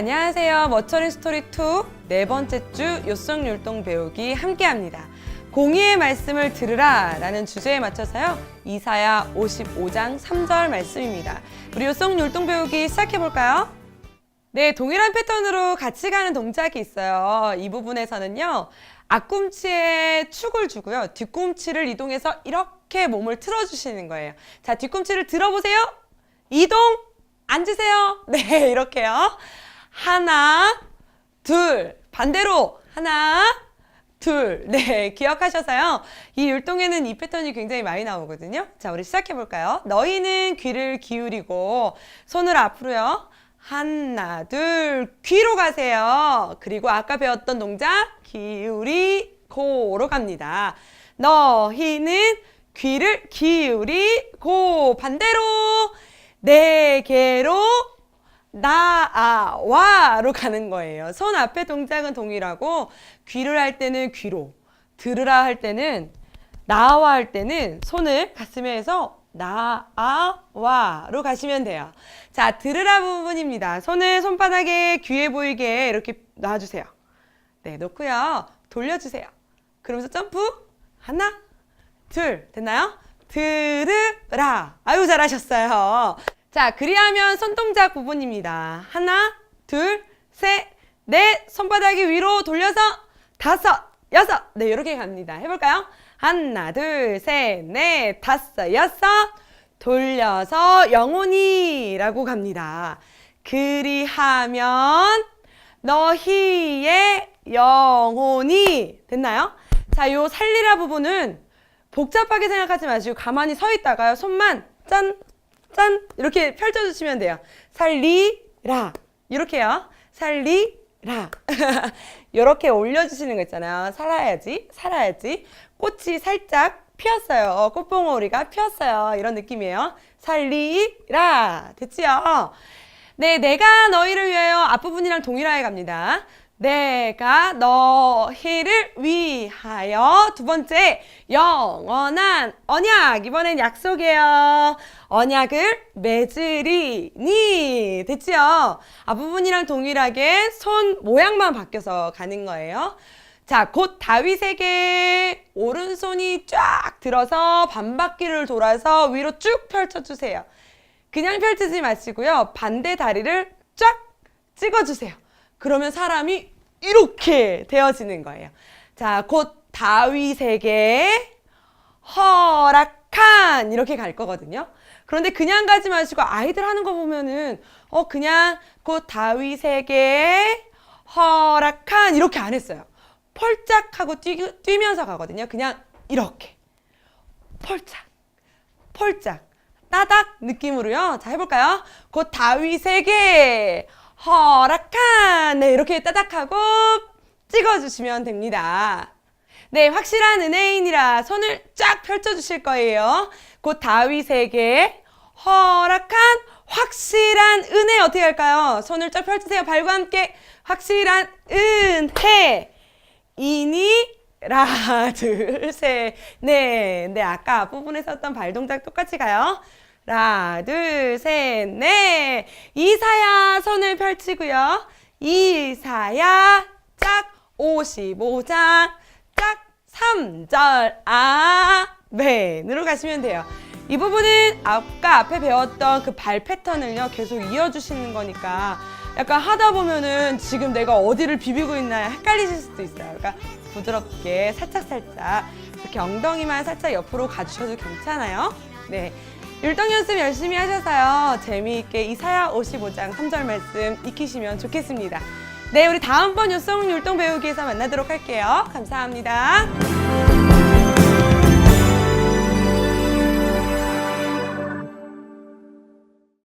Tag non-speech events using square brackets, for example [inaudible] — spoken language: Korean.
안녕하세요. 머처린 스토리 2 네 번째 주 요성 율동 배우기 함께합니다. 공의의 말씀을 들으라 라는 주제에 맞춰서요. 이사야 55장 3절 말씀입니다. 우리 요성 율동 배우기 시작해 볼까요? 네, 동일한 패턴으로 같이 가는 동작이 있어요. 이 부분에서는요. 앞꿈치에 축을 주고요. 뒤꿈치를 이동해서 이렇게 몸을 틀어 주시는 거예요. 자, 뒤꿈치를 들어 보세요. 이동, 앉으세요. [laughs] 네, 이렇게요. 하나, 둘, 반대로 하나, 둘. 네, [laughs] 기억하셔서요. 이 율동에는 이 패턴이 굉장히 많이 나오거든요. 자, 우리 시작해 볼까요? 너희는 귀를 기울이고 손을 앞으로요. 하나, 둘, 귀로 가세요. 그리고 아까 배웠던 동작 기울이고로 갑니다. 너희는 귀를 기울이고 반대로 네 개로 나아와로 가는 거예요. 손 앞에 동작은 동일하고 귀를 할 때는 귀로, 들으라 할 때는 나와 할 때는 손을 가슴에 해서 나아와로 가시면 돼요. 자, 들으라 부분입니다. 손을 손바닥에 귀에 보이게 이렇게 놔주세요. 네, 놓고요. 돌려주세요. 그러면서 점프 하나, 둘 됐나요? 들으라. 아유 잘하셨어요. 자, 그리하면 손동작 부분입니다. 하나, 둘, 셋, 넷, 손바닥이 위로 돌려서 다섯, 여섯. 네, 이렇게 갑니다. 해볼까요? 하나, 둘, 셋, 넷, 다섯, 여섯. 돌려서 영혼이 라고 갑니다. 그리하면 너희의 영혼이 됐나요? 자, 요 살리라 부분은 복잡하게 생각하지 마시고 가만히 서 있다가요. 손만 짠, 짠 이렇게 펼쳐주시면 돼요. 살리라 이렇게요. 살리라 [laughs] 이렇게 올려주시는 거 있잖아요. 살아야지, 살아야지. 꽃이 살짝 피었어요. 꽃봉오리가 피었어요. 이런 느낌이에요. 살리라 됐지요? 네, 내가 너희를 위하여 앞부분이랑 동일하게 갑니다. 내가 너희를 위하여. 두 번째 영원한 언약. 이번엔 약속이에요. 언약을 맺으리니. 됐지요? 앞부분이랑 동일하게 손 모양만 바뀌어서 가는 거예요. 자 곧 다윗에게 오른손이 쫙 들어서 반바퀴를 돌아서 위로 쭉 펼쳐주세요. 그냥 펼치지 마시고요. 반대 다리를 쫙 찍어주세요 그러면 사람이 이렇게 되어지는 거예요. 자, 곧 다윗에게 허락한 이렇게 갈 거거든요. 그런데 그냥 가지 마시고 아이들 하는 거 보면은 어 그냥 곧 다윗에게 허락한 이렇게 안 했어요. 펄짝 하고 뛰, 뛰면서 가거든요. 그냥 이렇게 펄짝 펄짝 따닥 느낌으로요. 자 해볼까요? 곧 다윗에게 허락한 네 이렇게 따닥하고 찍어주시면 됩니다. 네 확실한 은혜인이라 손을 쫙 펼쳐주실 거예요. 곧 다윗에게 허락한 확실한 은혜 어떻게 할까요? 손을 쫙 펼치세요. 발과 함께 확실한 은혜 이니라 둘 셋 네 네 아까 앞부분에서 했던 발 동작 똑같이 가요. 하나, 둘, 셋, 넷. 이사야 손을 펼치고요. 이사야 짝 55장 짝 3절 아멘으로 가시면 돼요. 이 부분은 아까 앞에 배웠던 그 발 패턴을요 계속 이어주시는 거니까 약간 하다 보면은 지금 내가 어디를 비비고 있나 헷갈리실 수도 있어요. 그러니까 부드럽게 살짝살짝 이렇게 엉덩이만 살짝 옆으로 가주셔도 괜찮아요. 네. 율동 연습 열심히 하셔서요. 재미있게 이사야 55장 3절 말씀 익히시면 좋겠습니다. 네, 우리 다음번 율동 율동 배우기에서 만나도록 할게요. 감사합니다.